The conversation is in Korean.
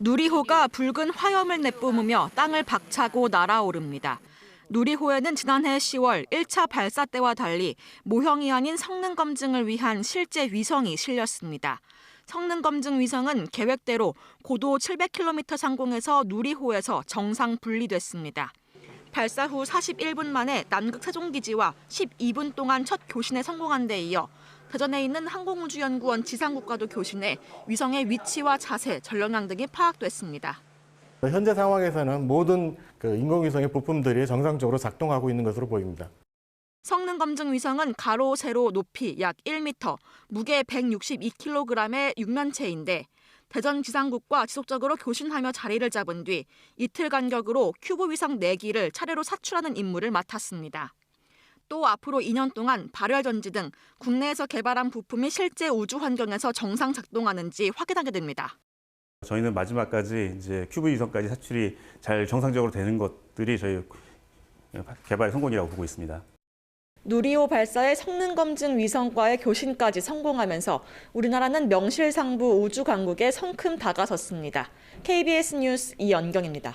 누리호가 붉은 화염을 내뿜으며 땅을 박차고 날아오릅니다. 누리호에는 지난해 10월 1차 발사 때와 달리 모형이 아닌 성능 검증을 위한 실제 위성이 실렸습니다. 성능 검증 위성은 계획대로 고도 700km 상공에서 누리호에서 정상 분리됐습니다. 발사 후 41분 만에 남극 세종기지와 12분 동안 첫 교신에 성공한 데 이어 대전에 있는 항공우주연구원 지상국과도 교신해 위성의 위치와 자세, 전력량 등이 파악됐습니다. 현재 상황에서는 모든 그 인공위성의 부품들이 정상적으로 작동하고 있는 것으로 보입니다. 성능 검증 위성은 가로 세로 높이 약 1m, 무게 162kg의 육면체인데 대전 지상국과 지속적으로 교신하며 자리를 잡은 뒤 이틀 간격으로 큐브 위성 4기를 차례로 사출하는 임무를 맡았습니다. 또 앞으로 2년 동안 발열 전지 등 국내에서 개발한 부품이 실제 우주 환경에서 정상 작동하는지 확인하게 됩니다. 저희는 마지막까지 이제 큐브 위성까지 사출이 잘 정상적으로 되는 것들이 저희 개발 성공이라고 보고 있습니다. 누리호 발사의 성능 검증 위성과의 교신까지 성공하면서 우리나라는 명실상부 우주 강국에 성큼 다가섰습니다. KBS 뉴스 이연경입니다.